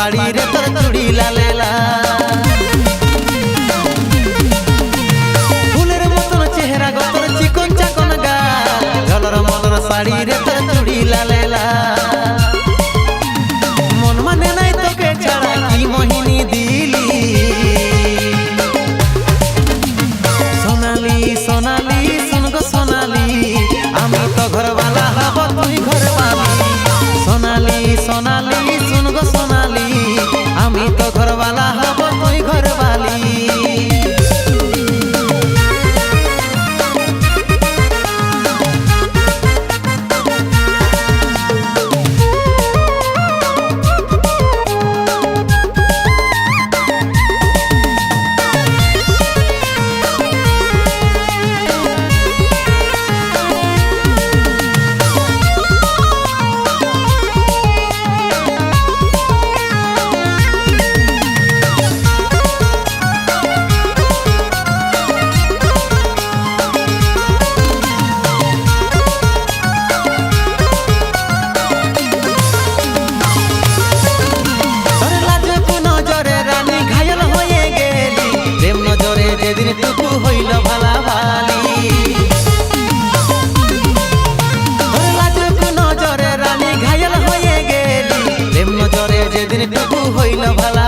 শাড়ি রে তোর চুড়ি লালে লাল ফুলের মতন চেহারা গো তোর চিকন চাকন গা। ঝলর মলর শাড়ি রে তোর চুড়ি লালে লাল মন মানে নাই তোকে ছাড়া কি মোহিনী দিলি। সোনালি সোনালি, শুন গো সোনালি, আমি হব তুই ঘরওয়ালি। সোনালি সোনালি যেদিন টুকু হইল ভালা